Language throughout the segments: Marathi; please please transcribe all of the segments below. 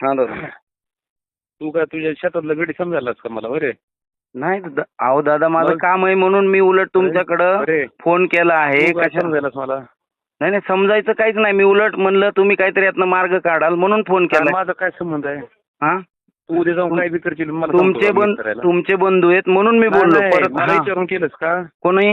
हा दादा तू काय तुझ्या शेतातलं गडी समजायलास का मला? बरे नाही दादा अहो दादा माझं मग? काम आहे म्हणून मी उलट तुमच्याकडं अरे. फोन केला आहे. कशा समजायलास मला? नाही नाही समजायचं काहीच नाही. मी उलट म्हणलं तुम्ही काहीतरी यातनं मार्ग काढाल म्हणून फोन आणि केला माझा काय संबंध आहे? हा? तू उद्या जाऊन काय बी करशील मला तुमचे करायला? तुमचे बंधू आहेत म्हणून मी नाही, बोललो नाही, परत मला हा. विचारून केलंस का? कोणी?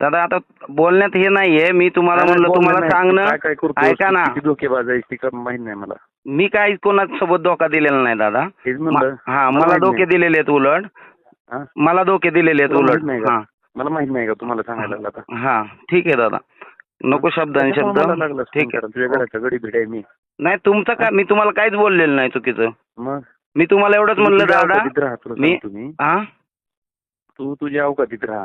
दादा आता बोलण्यात हे नाहीये. मी तुम्हाला नाही, म्हणलं तुम्हाला नाही. सांगणं. काय काय करतोस? ऐका ना. तू किती धोकेबाज आहेस ती का माहीत नाही मला. मी काही कोणासोबत धोका दिलेला नाही दादा. हेच म्हणलं. मा- हा मला माहीत धोके नाही. दिलेले आहेत उलट. हा? मला धोके दिलेले आहेत तुला उलट. माहीत नाही का? हा. मला माहीत नाही का? तुम्हाला सांगायला लागला आता. हा ठीक आहे दादा. नको शब्द आणि त्याच्यामुळे शब्द. मला लागलं ठीक आहे. तुझ्या घराचा गडी भिड आहे मी. नाही तुमचं काय? मी तुम्हाला काहीच बोललेलं नाही चुकीचं. मग? मी तुम्हाला एवढंच म्हणलं तुझ्या दादा. अवकातीत राहा तुला मी- सांगतो मी. हा? तू तुझ्या अवकातीत राहा.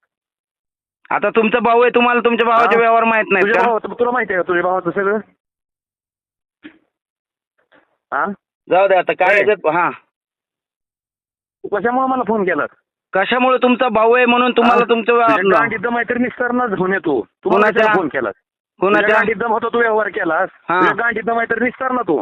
आता तुमचा भाऊ आहे तुम्हाला तुमच्या भावाचे. व्यवहार माहीत नाहीत तुझ्या का? भावाचं तुला माहिती आहे का तुझ्या भावाचं सगळं? हा? जाऊ द्या आता काय. याच्यात? हा. तू कशामुळे मला फोन केला? कशामुळे तुमचा भाऊ आहे म्हणून तुम्हाला तुमचं तुझ्या आपलं- गांडीत दम आहे तर निस्तारणाच येतो. तू मला कोणाच्या? कशाला फोन केलास? तुझ्या कोणाच्या गांडीत दम होता तू व्यवहार केलास. हा. तुझ्या गांडीत दम आहे तर निस्तार ना तू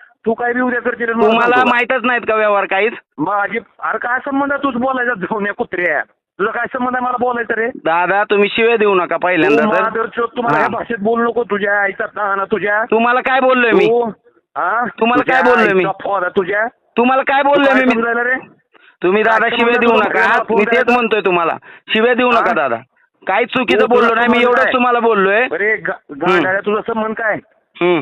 तू काय बी उद्या करशील आणि मला तुम्हाला सांगतो? माहितच नाहीत का व्यवहार काहीच? माझी अरे काय संबंध आहे? तूच बोलायचा जाऊन या कुत्र्या. तुझा काय संबंध आहे? मला बोलायचं रे. दादा तुम्ही शिव्या देऊ नका तू पहिल्यांदा तर तुम्हाला हा. भाषेत बोलू नको. तुझ्या आईचा ताना तुझ्या. तुम्हाला काय बोललोय मी? तू हा? तुम्हाला तुझ्या काय बोललोय मी? आईचा तुझ्या. तुम्हाला काय बोललोय काय मी? समजायला रे? तुम्ही दादा काय शिव्या देऊ नका? फोन मी तेच करायचा? म्हणतोय तुम्हाला. शिव्या देऊ नका हा? दादा. काहीच चुकीचं तू- बोललो तुझा नाही मी एवढंच? तुम्हाला बोललोय. अरे गा- गांडाळ्या तुझा संबंध काय? हम्म.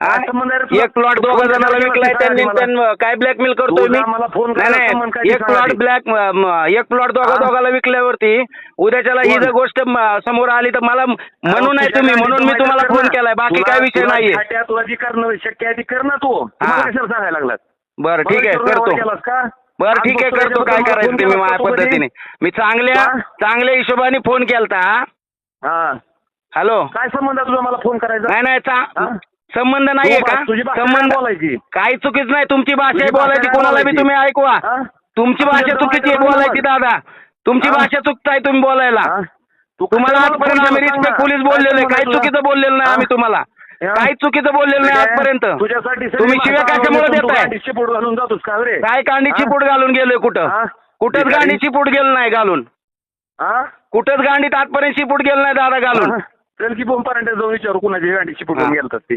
एक प्लॉट दोघा जणांना विकलाय त्यांनी मला. त्यांना काय ब्लॅकमेल करतोय तू मी नाही नाही एक प्लॉट. ब्लॅक एक प्लॉट दोघा? दोघाला विकल्यावरती उद्याच्याला ही? जर गोष्ट समोर आली तर मला म्हणून नाही तुम्ही म्हणून मी तुम्हाला फोन. केलाय बाकी काय विषय नाहीये करणं शक्य आहे ती कर ना तू सांगायला लागलात बरं ठीक आहे करतो? बरं ठीक आहे करतो काय करायचं फोन ते मी केलास माझ्या? पद्धतीने मी चांगल्या? चांगल्या हिशोबाने फोन केलता हॅलो काय संबंध तुझा मला फोन करायचा नाही नाही? संबंध नाहीये का तुझी भाषा संबंध काय बोलायची काही चुकीच नाही तुमची भाषा तुझी भाषा बोलायची काय कोणाला बी बोलायची? तुम्ही ऐकवा हा? तुमची तुझ्या भाषा जवळ चुकीची आहे बोलायची दादा तुमची हा? भाषा चुकताय तुम्ही बोलायला हा? तू तुम्हाला कशाला आजपर्यंत आम्ही रिस्पेक्ट? पोलीस बोललेलो आहे काही? चुकीचं बोललेलं नाही हा? आम्ही तुम्हाला हा? काही चुकीचं बोललेलं नाही. आजपर्यंत तुझ्यासाठी सगळी तुम्ही शिव्या माणसं कशामुळे आवडून तू देताय गांडीची पोट घालून जातोस का रे काय गांडीची हा? पूट घालून गेलोय कुठं हा? कुठंच भिकारी? गांडीची पूट गेलं नाही घालून हा? कुठंच गांडीत आजपर्यंत शिपूट गेलं नाही दादा घालून हा? चल की बोंब पर्यंत जाऊन विचारू कुणाची गांडीची पोट हा. गेलतात ते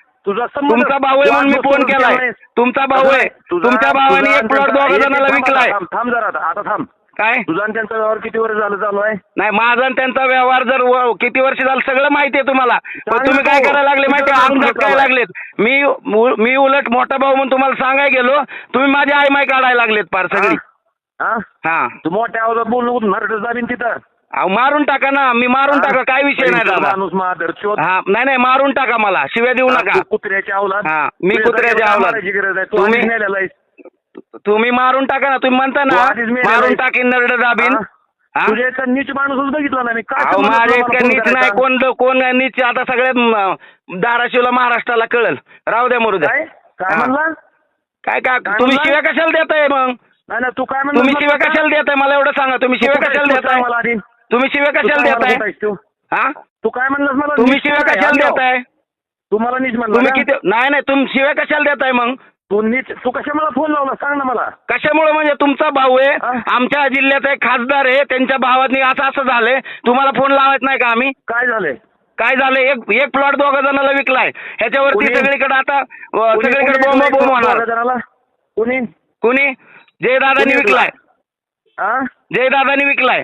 तुझा तुमचा भाऊ आहे म्हणून मी फोन केलाय. तुमचा भाऊ आहे. तुमच्या भावाने एक प्लॉट दोघा जणांना विकलाय. थांब जरा आता आता थांब. काय? तुझा आणि त्यांचा व्यवहार किती वर्ष झालं चालू आहे? नाही माझा आणि त्यांचा व्यवहार जर व- किती वर्ष झालं सगळं माहिती आहे तुम्हाला. पण तुम्ही काय. करायला लागले माहिती अंगात नाव काय लागलेत? मी मु- मी उलट मोठा भाऊ म्हणून तुम्हाला सांगायला गेलो. तुम्ही माझी आई माय काढायला लागलेत फार सगळी. हा हा. तू मोठ्या आवाजात बोल नरड जाबीन तिथं. अहो मारून टाका ना मी मारून? टाका काय विषय नाही पैसा दादा माणूस हा नाही नाही मारून टाका मला शिव्या देऊ नका तू कुत्र्याची अवलाद हा, मी तुझ्या कुत्र्याची जागेवर अवलाद. मारायची गरज आहे तू तुम्ही- आधीच नेलेला आहेस. तुम्ही मारून टाका ना तुम्ही म्हणता तू ना आधीच मेलेला मारून आहेस. टाकीन नरड दाबीन हा? हा? तुझ्या इतका नीच माणूसच बघितला नाही मी काय अहो संबंध माझ्या तुला इतकं फोन नीच नाही करायचा? कोण कोण नीच आता सगळ्या म, धाराशिवला महाराष्ट्राला कळल राहू द्या मरू द्या काय काय हा. म्हणला काय काय काय तुम्ही म्हणला? शिव्या कशाला देताय मग नाही नाही तू काय म्हणला तुम्ही शिव्या? कशाला देताय मला एवढं सांगा तुम्ही शिव्या कशाला देताय मला आधी. तुम्ही शिव्या कशाला देताय? हा? तू काय म्हणलास मला? तुम्ही शिव्या कशाला देताय? तू मला नीच म्हणला तुम्ही? किती नाही नाही तुम्ही शिव्या कशाला देताय मग? तू नीच तू कशा मला फोन लावला? सांग ना मला. कशामुळे म्हणजे तुमचा भाऊ आहे? आमच्या जिल्ह्याचा एक खासदार आहे त्यांच्या भावानी असं असं झालंय. तुम्हाला फोन लावायच नाही का आम्ही? काय झालंय? काय झालंय? एक एक प्लॉट दोघा जणांना विकलाय. ह्याच्यावरती? सगळीकडे आता सगळीकडे बोंब बोंब होणार. जणाला? कुणी? कुणी? जयदादानी विकलाय. जयदादानी विकलाय.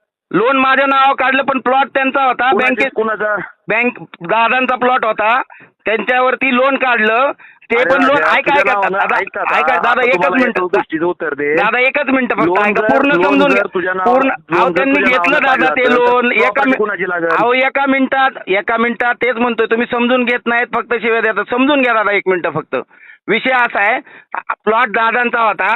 लोन माझ्या नावावर काढलं पण प्लॉट त्यांचा होता. बँकेत कुणाचा? बँक दादांचा प्लॉट होता. त्यांच्यावरती लोन काढलं. ते पण लोन ऐका ऐका दादा ऐक दादा एकच मिनिट. उत्तर दे. दादा एकच मिनिट. फक्त ऐका पूर्ण समजून घ्या. पूर्ण अहो त्यांनी घेतलं दादा ते लोन एका? अहो एका मिनिटात एका मिनिटात तेच म्हणतोय तुम्ही समजून घेत नाहीत फक्त शिवाय देतात. समजून घ्या दादा एक मिनिट फक्त. विषय असा आहे प्लॉट दादांचा होता.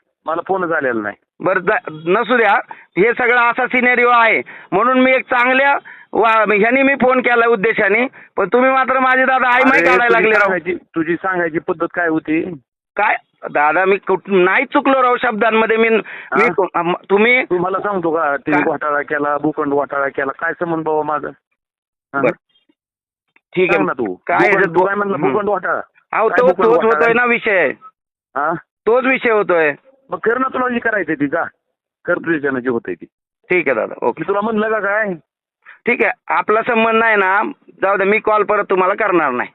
मला फोनच आलेला नाही. बरं नसू द्या. हे सगळं असा सिनेरिओ आहे. म्हणून मी एक चांगल्या वा- ह्यानी मी फोन केला उद्देशाने. पण तुम्ही मात्र माझे दादा आई माही काढायला लागले सांगायची तुझी सांगायची पद्धत काय होती? काय? दादा मी नाही चुकलो राव शब्दांमध्ये. मी तुम्ही तू मला सांगतो का? तिने? घोटाळा केला भूखंड घोटाळा केला. काय संबंध बाबा माझा. ठीक सांग ना आहे तू. काय तू काय म्हणलं? हं. भूखंड घोटाळा? अहो तोच होतोय आहे? ना विषय. हा? तोच विषय होतोय. मग कर ना तुला जी करायचंय ती जा. कर जे होतंय ती. ठीक आहे दादा ओके. मी तुला म्हणलं का काय? ठीक आहे आपला संबंध नाही ना जाऊ दे मी कॉल परत तुम्हाला करणार नाही.